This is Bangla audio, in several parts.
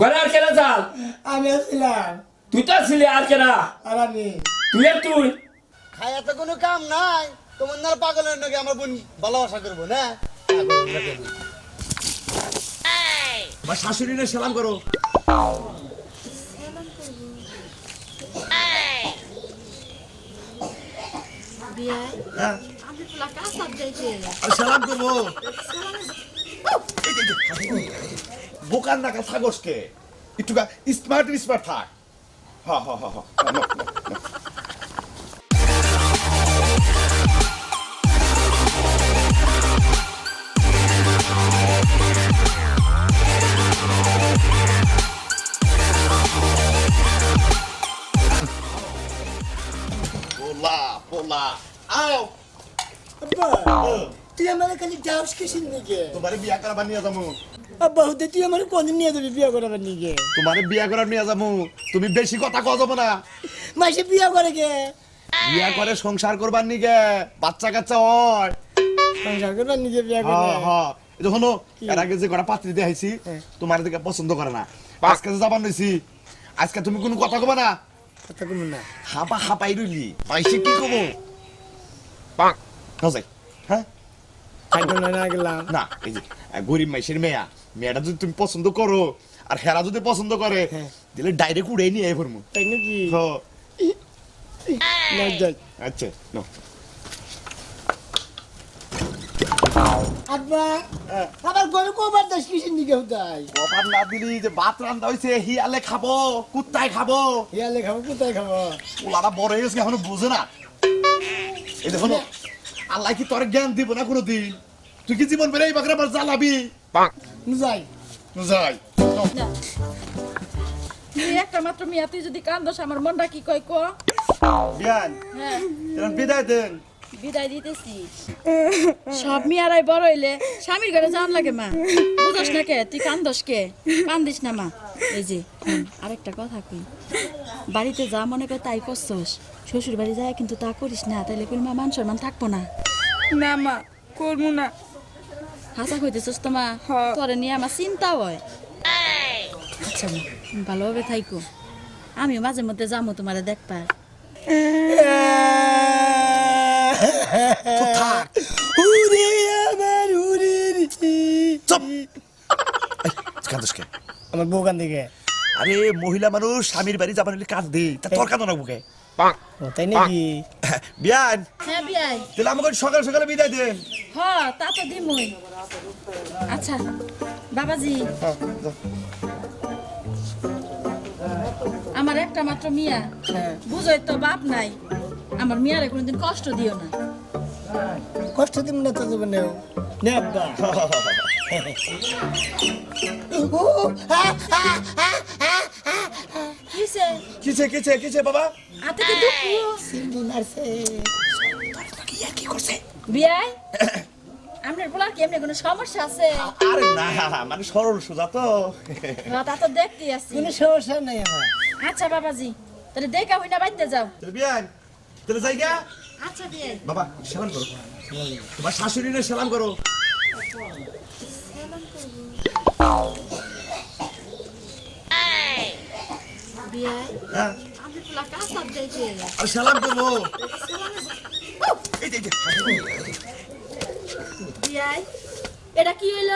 ঘরে আর কেনা চাল আমি আসছিলাম তুই তো ছিলি আর কেনা? আর আমি। তুই আর তুই? খায়া তো কোনো কাম নাই। তোমার না পাগলের নাকি আমার বোন ভালোবাসা করব না? বা শাশুড়িনে সালাম করো। হ্যাঁ। সালাম করব। বোকার নাকা থাকসকে একটু স্মার্ট স্মার্ট থাক। হা তুই আমার খালি যাওস কিসের নিকে তোমারে বিয়া করাবার নিয়ে যাব। হুতে তুই আমার কোনদিন নিয়ে যাবি বিয়ে করাবার নিকে তোমারে বিয়া করার নিয়ে যাব। তুমি বেশি কথা কও যাব না। মাসে বিয়ে করে কে? বিয়া করে সংসার করবার নিগে বাচ্চা কাচ্চা হয়। সংসার করবার নিজে বিয়ে হ্যাঁ করে? হ্যাঁ এই দেখো এর আগে যে কটা পাত্রী দেখাইছি হ্যাঁ। তোমার দিকে পছন্দ করে না। আজকে যাবার নিছি আজকে তুমি কোনো কথা কবে না? কথা কম না। হাপা হাপাই রইলি। মাইসে কি কব পাক। হ্যাঁ না গেলাম। না এই যে গরিব মাইসের মেয়া। মেয়েটা যদি তুমি পছন্দ করো আর হেরা যদি পছন্দ করে হ্যাঁ। দিলে ডাইরেক্ট উড়ে নিয়ে আই ফরমু। তাই নাকি? হ্যাঁ, আচ্ছা নাও। আব্বা আমার ঘরে কবার দাস কিসের নিকে হুতাই কপাল না দিলি যে ভাত রান্ধা হয়েছে হিয়ালে খাব কুত্তায় খাব। ইয়ালে খাব কোথায় খাব। ওলারা বড় হয়ে এখনও বোঝে না। এই দেখো আল্লাহ কি তোর জ্ঞান দিব না কোনোদিন? তুই কি জীবন বেড়ে এই বাকরা আবার জ্বালাবি যাই যাই তুই একটা মাত্র মিয়া তুই যদি কান্দস আমার মনটা কি কয় ক? বিয়ান হ্যাঁ। বিদায় দেন। বিদায় দিতেছি। সব মিয়ারাই বড় হইলে স্বামীর ঘরে যাওয়ান লাগে মা। বুঝস না কে? তুই কান্দস কে? কান্দিস না মা। এই যে আরেকটা কথা কই। বাড়িতে যা মনে করে তাই করছস। শ্বশুর বাড়ি যায় কিন্তু তা করিস না তাইলে কোন মা মান সম্মান থাকব না। না মা করব না। হাসা কইতেছস তো মা হ্যাঁ। তোরে নিয়ে আমার চিন্তা হয়। আচ্ছা ভালোভাবে থাইকো। আমিও মাঝে মধ্যে যাব তোমারে দেখবার। আমার উরে রে। চুপ। কান্দস কে আমার বউকান থেকে আরে মহিলা মানুষ স্বামীর বাড়ি যাবার হলে কাজ দেই তা তোর কাঁদো না বুকে তাই নাকি? বিয়ান। হ্যাঁ বিয়াই তাহলে আমাকে সকাল সকালে বিদায় হ তা তো দিমই। আচ্ছা বাবাজি। আমার একটা মাত্র মিয়া। হ্যাঁ। বুঝোই তো বাপ নাই। আমার মিয়ারে কোনোদিন কষ্ট দিও না। কষ্ট দিব না তো দেবো নেও নে আব্বা। ও, হা, হা, হা, কিসে? কিছে কিছে কিছে বাবা? আতে কি দুঃখ সিন্ধু নার্সে কি করছে বিয়াই? আপনার বলার কি এমনি কোনো সমস্যা আছে? আরে না মানে সরল সোজা তো। তা তো দেখতে আসছি কোনো সমস্যা নাই আমার। আচ্ছা বাবাজি তাহলে দেখা হই না বাইতে যাও। তাহলে বিয়ান তাহলে যাই গা আচ্ছা বিয়াই। বাবা সালাম করো। তোমার শাশুড়িনে সালাম করো। বিয়াই হ্যাঁ আমি পোলা কাসাব যাইতে আর সালাম করব। এটা কি হইল?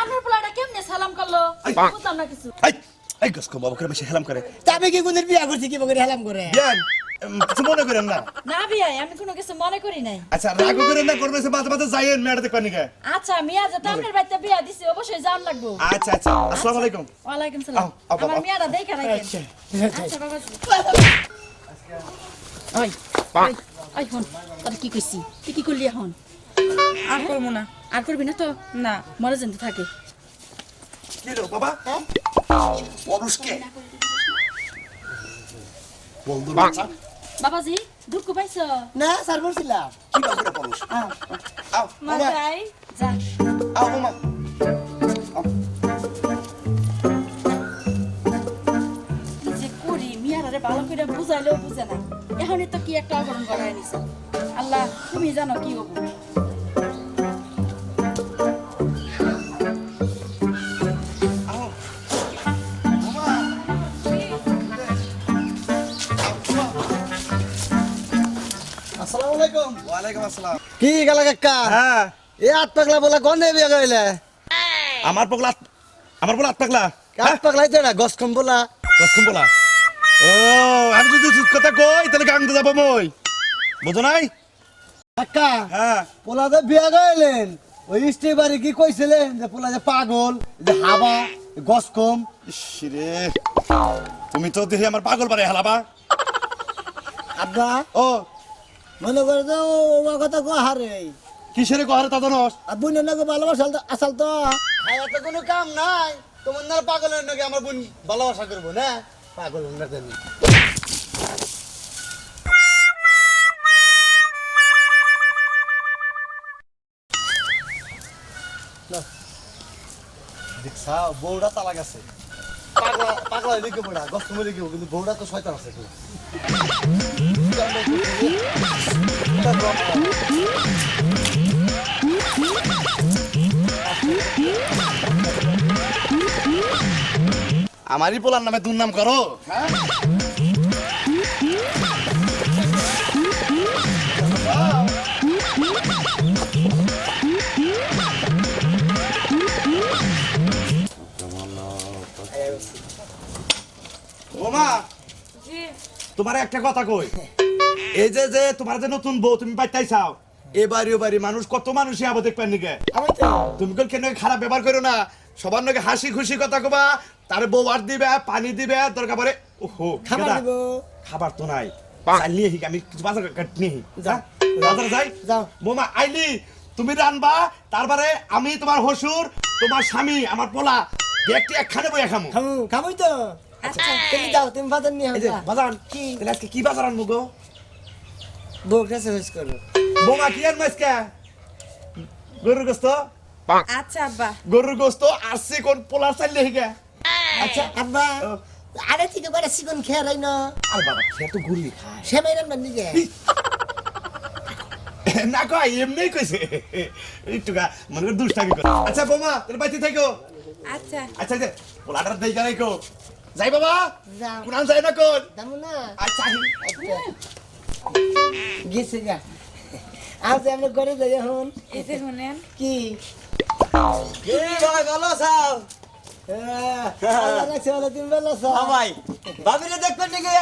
আমার পোলাটা কেমনে সালাম করল? আই। বুঝলাম না কিছু। এই এই গস কো বাবা করে সালাম হেলাম করে। আমি কি গুনের বিয়া করছি? কি বগরে হেলাম করে? উম, কিছু মনে করেন না? না বিয়াই আমি কোনো কিছু মনে করি নাই। আচ্ছা রাগ করেন না করবে সে মাঝে মাঝে যাইয়েন মেয়েটা দেখবেন নিকে। আচ্ছা মিয়া যে তামনের বাড়িতে বিয়া দিছে অবশ্যই যাওয়ার লাগবো। আচ্ছা আচ্ছা আসসালামু আলাইকুম। ওয়ালাইকুম সালাম। আও, আও, আমার। মিয়াটা দেখা রাখেন। আচ্ছা আচ্ছা বাবা ওই ওই, ওই হন তোর কি কইছি? তুই কি করলি এখন? আর করব না। আর করবি না তো? না। মরে যেতে থাকে। কি রে বাবা? বাচ্চা। বাবাজি দুঃখ পাইছ? না স্যার বলছিলাম কি বাবা পরুষ আও মা বাবা যাই যা। আও মা যে করি মিয়ারারে ভালো করে বুঝাইলেও বুঝে না। এখন তো কি একটা অঘটন করায় নিছে। আল্লাহ তুমি জানো কি হব। আলাইকুম। ওয়ালাইকুম আসসালাম। কি গেলা কাকা? হ্যাঁ। এ আট পাগলা বলা গন্ধে বিয়ে কইলে। আমার পগলা আমার বলা আট পাগলা? আট পাগলাই তো না গস কম বলা। কসকম বলা? ও আমি যদি সত্যি কথা কই তাহলে গান যাব মই। বুঝো নাই? কাকা হ্যাঁ। পোলা তো বিয়ে কইলেন ওই স্ত্রী বাড়ি কি কইছিলেন যে পোলা যে পাগল যে হাবা গস কম? ইস রে তুমি তো দেখি আমার পাগল পারে হেলাবা। আব্বা। ও মনে করে তো ও কথা কো হারে? কিসের কহারে তা জানোস আর বোনের লগে ভালোবাসা আসাল তো। খায়া তো কোনো কাম নাই। তোমার না পাগলের নাকি আমার বোন ভালোবাসা করব না? পাগল না। জানি দেখছা বউটা তালা গেছে পাগলা পাগলা লিখে পড়া গস্ত মরে গেও কিন্তু বউটা তো শয়তান আছে। আমারই পোলার নামে দুর্নাম করো। হ্যাঁ? তোমার একটা কথা কই। এই যে যে তোমার যে নতুন বউ তুমি পাইতাই চাও এ বাড়ি মানুষ কত মানুষই আবো দেখবেন নিকে তুমি কোন কেন খারাপ ব্যবহার করো না? সবার নাকি হাসি খুশি কথা কবা তার বউ আর দিবে পানি দিবে দরকার পরে ওহো খাবার দিব। খাবার তো নাই। চাল নিয়ে হিক আমি কিছু বাজার কাট নিয়ে হিক বাজার যাই? যাও। বোমা আইলি তুমি রানবা তারপরে আমি তোমার হসুর তোমার স্বামী আমার পোলা একটি একখানে বইয়া খামু। খামু খামুই তো। তুমি যাও তুমি বাজার নিয়ে এই যে আসবা বাজার কি? তাহলে আজকে কি বাজার আনব গো? বউ কাছে হইস করো। বোমা কি আনব আজকে? গরুর গোস্ত? আচ্ছা আব্বা। গরুর গোস্ত আসছে কোন পোলার চাল নিয়ে আচ্ছা আব্বা। আরে থেকে বড় চিকন খেয়ে রাই না আর বাবা খেয়ে তো ঘুরলি খায়। সেমাই রান্নার নিকে না কয় এমনি কইছে। একটু গা মনে করে দুষ্টামি করে। আচ্ছা বোমা বাইতে থাকো। আচ্ছা। আচ্ছা পোলাটার দেই গাই কো যাই বাবা। যাও। কোন যাই না কোন দামু না। আচ্ছা আচ্ছা। গেছে গা। আজ আমরা করে যাই এখন। যে শুনেন। কি? কি ভাই ভালো আছো?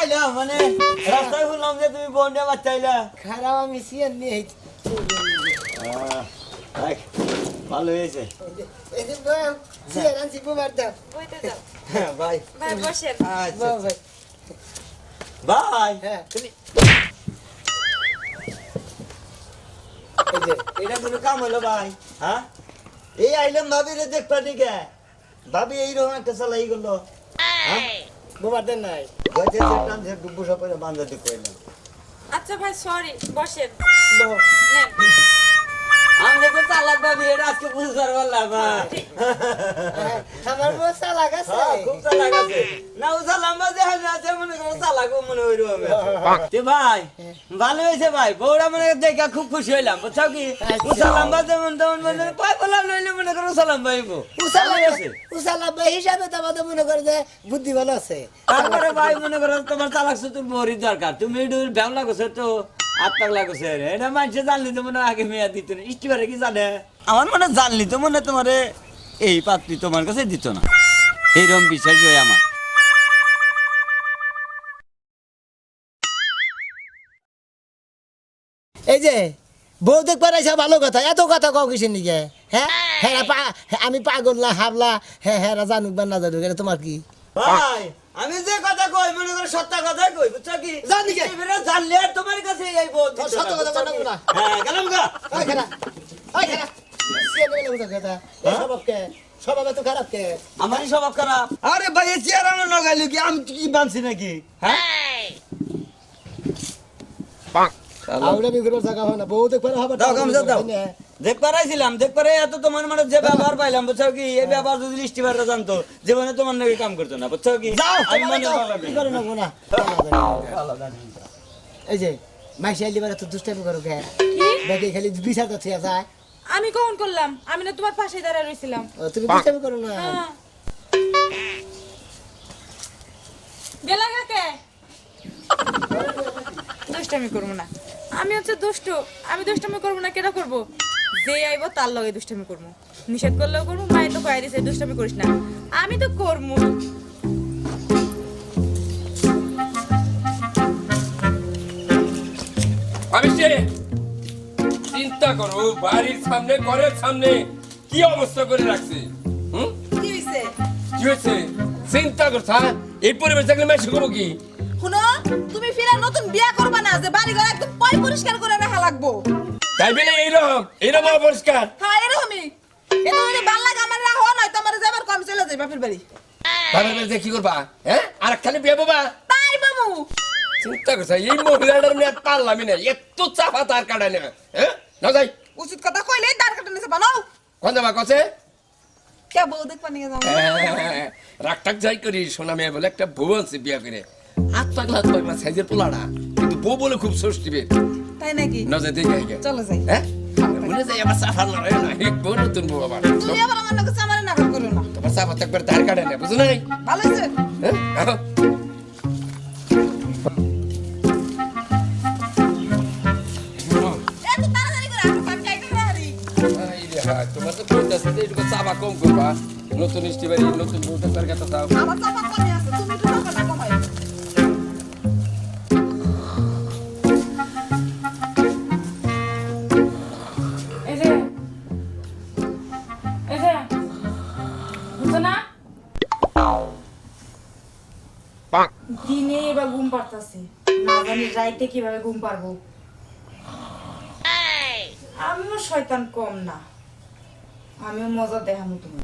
আইলা মানে রাস্তায় শুনলাম যে তুমি বোন দিয়ে বাচ্চা আইলা। খারাপ আমি সিয়ার নিয়ে। ভালো হয়েছে। এই যে বউ, সিয়ার আনছি বুবার দাও বইতে ভাই আচ্ছা বউ ভাই। ভাই হ্যাঁ। তুমি এটা কোনো কাম হলো ভাই? হ্যাঁ? এই আইলাম ভাবিরে দেখবা নাকি ভাবি এইরকম একটা চালাই গেল বুবার দেন নাই। ডুবু সপরে বান্ধা দিয়ে কইলাম আচ্ছা ভাই সরি বসেন। চালাক ভাবি এটা আজকে হ্যাঁ, আমার বউ চালাক আছে। খুব চালাক আছে। না হয় না আছে মনে করো চালাক মনে হইরো আমি তে ভাই ভালো হয়েছে ভাই বউরা মনে দেখে খুব খুশি হইলাম বুঝছ কি? উসা লম্বা যেমন তেমন মনে পাই বলা লইলে মনে করো সালাম ভাইবো উসালা ভালো আছে উসালা ভাই হিসাবে তো আমাদের মনে করে যে বুদ্ধি ভালো আছে। তারপরে ভাই মনে করো তোমার তালাক সুতুর বহরি দরকার তুমি একটু ভ্যাবলা করছ তো আত্মাক লাগছে রে। এটা মানুষে জানলি তো মনে আগে মেয়া দিত না। ইস্টিবারে কি জানে? আমার মনে জানলি তো মনে তোমারে এই পাত্রী তোমার কাছে দিত না। এইরকম বিশ্বাস হয় আমার। এই যে বউ দেখবার আইসা ভালো কথা এত কথা কও কিসের নিকে হ্যাঁ? হ্যাঁ পা- আমি পাগল না হাবলা? হ্যাঁ হ্যাঁ জানুক বা না জানুক এটা তোমার কি? ভাই! আমি যে কথা কই মনে করো সত্য কথাই কই বুঝছ কি? জানি কে? এবারে জানলে আর তোমার কাছে এই বোধ দিত সত্য কথা বুঝছ জানাব কি? না। হ্যাঁ গেলাম গা। ওই খেলা ওই খেলা সিয়া নেবে না কথা। এই স্বভাব কে? স্বভাব খারাপ কে? আমারই স্বভাব খারাপ। আরে ভাই চেয়ার আমার নগাইলো কি? আমি কি বানছি নাকি? হ্যাঁ? আউড়া বিগুলোর জায়গা হয় না। বউ দেখবার হবে দাও গামছা দাও দেখ পারাইছিলাম দেখ পারে এত তোমার মানে যে ব্যবহার পাইলাম বুঝছ কি? এই ব্যবহার যদি জানতো জীবনে তোমার নাকি কাম করতো না বুঝছ কি? আমি মনে করে নেব না? এই যে মাইসি আইলি বারে তো দুষ্টামি করো কে? দেখে খালি বিচার তো থিয়া যায়। আমি কখন করলাম? আমি না তোমার পাশে দাঁড়ায় রইছিলাম। তুমি দুষ্টামি করো না? হ্যাঁ। গেলা কাকে দুষ্টামি করব না। আমি হচ্ছে দুষ্ট। আমি দুষ্টামি করব না কেটা করব? যে আইব তার লগে দুষ্টামি করব নিষেধ করলেও করব মায়ের তো কয়ে দিছে দুষ্টামি করিস না। আমি তো করব আমি সে চিন্তা করো বাড়ির সামনে ঘরের সামনে কি অবস্থা করে রাখছে হুম? কি হইছে? কি হয়েছে চিন্তা করছ হ্যাঁ? এই পরিবেশ থাকলে করব কি? শুনো তুমি ফিরে নতুন বিয়া করবা না যে বাড়ি ঘর একদম পয় পরিষ্কার করে রাখা লাগবো। তাই বলে এইরকম এইরকম অপরিষ্কার। হ্যাঁ এরকমই। এটা যদি ভালো লাগে রাখো নয় তোমার যাবার কম চলে যাই বাপের বাড়ি। ভাবে ভাবে কি করবা হ্যাঁ? আর খালি বিয়ে বাবা তাই বাবু চিন্তা করছ এই মহিলাটার নিয়ে পারলামই না এত চাপা তার কাটা নেবে হ্যাঁ? না যাই। উচিত কথা কইলে দাঁড় কাটে নিছে বানাও কোন যাবা কছে? কে বউ দেখবা নিয়ে যাও। রাগ যাই করি সোনা মেয়ে বলে একটা বউ আছে বিয়া করে। হাত পাগলা পাগলা সাইজের পোলাটা কিন্তু বউ বলে খুব ষষ্ঠীবে তাই নাকি? নজর দেখে আগে চলো যাই। হ্যাঁ? মনে যাই আমার সাফা লড়াই না। এক বউ নতুন বউ আবার? তুমি আবার আমার নাকি আমার নাটক করো না। তোমার সাফা তো একবার ধার কাটে না বুঝো নাই? ভালো হয়েছে? হ্যাঁ? তোমার তো কম করবা। নতুন ইষ্টি বাড়ি নতুন বউটা তার কথা দাও। আমার চাপা কমে দিনে এবার ঘুম পারতাছে না জানি রাইতে কীভাবে ঘুম পারব আমিও শয়তান কম না। আমিও মজা দেখামো তুমি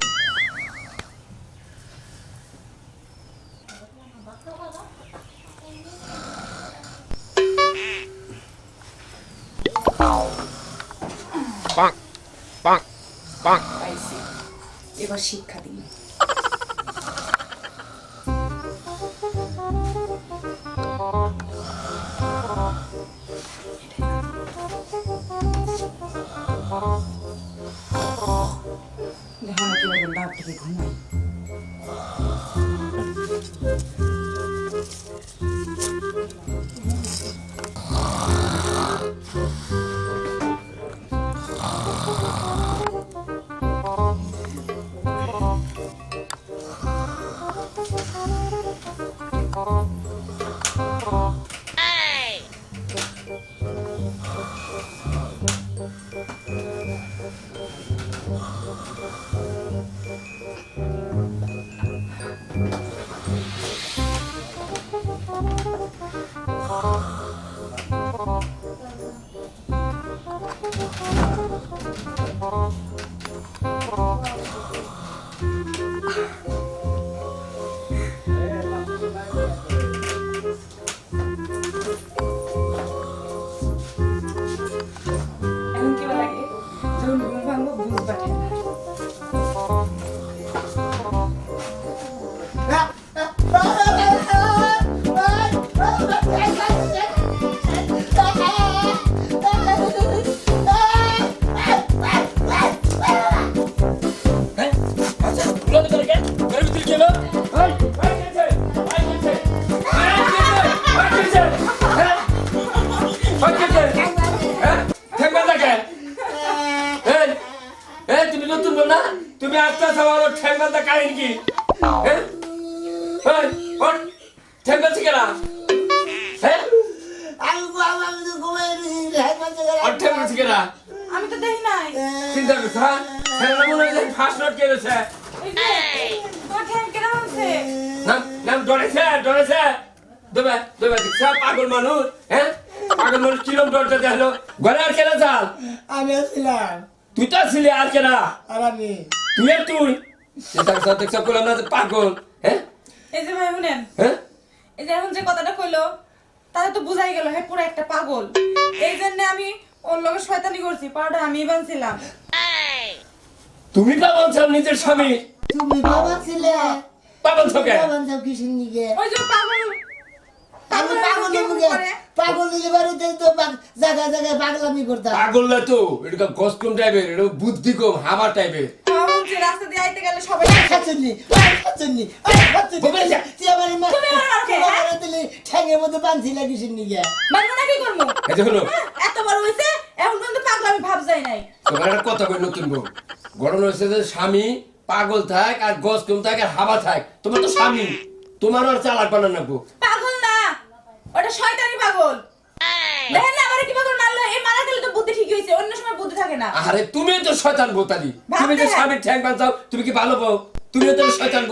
এবার শিক্ষা দিন ডরেছে ডরেছে দেবে দেবে দেখছে পাগল মানুষ হ্যাঁ? পাগল মানুষ কিরম ডরতে দেখল? ঘরে আর কেনা চাল? আমি আসছিলাম তুই তো ছিলি আর কেনা। আর আমি। তুই আর তুই। চিন্তা দেখছ করলাম না পাগল হ্যাঁ? এই যে ভাই শুনেন হ্যাঁ? এই যে এখন যে কথাটা কইলো তাহলে তো বুঝাই গেল হ্যাঁ পুরো একটা পাগল। এই জন্য আমি ওর লগে শয়তানি করছি পাউডার আমি বানছিলাম তুমি পাগল চাও নিজের স্বামী। তুমি বাবা ছিলে। পাগল তোকে বাবা যাও কিসের নিগে ওই যে পাগল। আমি পাগল নিগে করে? পাগল নিগে বাড়িতে তো পাগ- জায়গায় পাগলামি করতাম। পাগল না তো এটা গস টাইপের এটা বুদ্ধি কম হাবা টাইপের রাস্তা দিয়ে আইতে গেলে সবাই খাচ্ছনি খাচ্ছনি খাচ্ছনি তুই আমার মা তুমি আমার মাকে, তুই হ্যাঁ? আমার দিলি ঠ্যাঙের মধ্যে বাঁধছিলা কিসের নিগে মানবো না কি করব? এই যে হলো। বড় হয়েছে এখন কিন্তু পাগলামি ভাব যায় নাই। তোমার একটা কথা কই নতুন বউ? গরম হয়েছে যে স্বামী পাগল থাক আর গছ কম থাক আর হাবা থাক তোমার তো স্বামী। তোমার আর চালাক বানান না পাগল না। ওটা শয়তানি পাগল। দেখেন না আমার কি পাগল মারলো? এই মারা গেলে তো বুদ্ধি ঠিক হয়েছে অন্য সময় বুদ্ধি থাকে না। আরে তুমি তো শয়তান তুমি যে স্বামীর ঠ্যাং বাঁচাও তুমি কি ভালো বউ? তুমিও তো শয়তান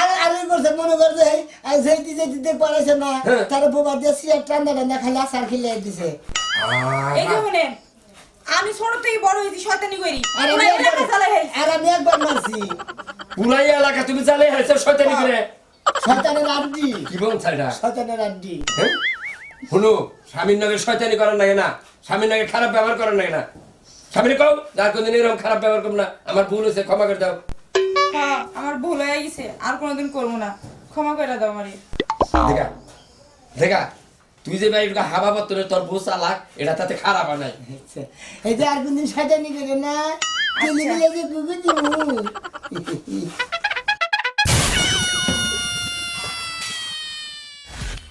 আর আর ওই করছে মনে করছে আর যেইটি যেইটিতে পড়াইছে না হ্যাঁ। তার বোবা দিয়ে সিয়ার টান্দা টান্দা খালি আসার খেলে দিছে। এই যে আমি ছোট থেকে বড় হয়েছি শয়তানি করি আর আমি একবার আর আমি একবার মারছি। পুরাই এলাকা তুমি শয়তানি করে। শয়তানের আড্ডি। কি শয়তানের আড্ডি। হ্যাঁ? শুনো স্বামীর নাকি শয়তানি করার লাগে না। স্বামীর নাকি খারাপ ব্যবহার করার লাগে না। স্বামীর কও যার কোনদিন এরকম খারাপ ব্যবহার করব না। আমার ভুল হয়েছে ক্ষমা করে দাও। হ্যাঁ আমার ভুল হয়ে গেছে আর কোনোদিন করব না। ক্ষমা করে দাও আমারে। দেখা দেখা। তুই যে ভাই হাবা পত্র তোর বউ চালাক এটা তাতে খারাপ হয় নাই। এই যে আর কোনদিন শয়তানি করে না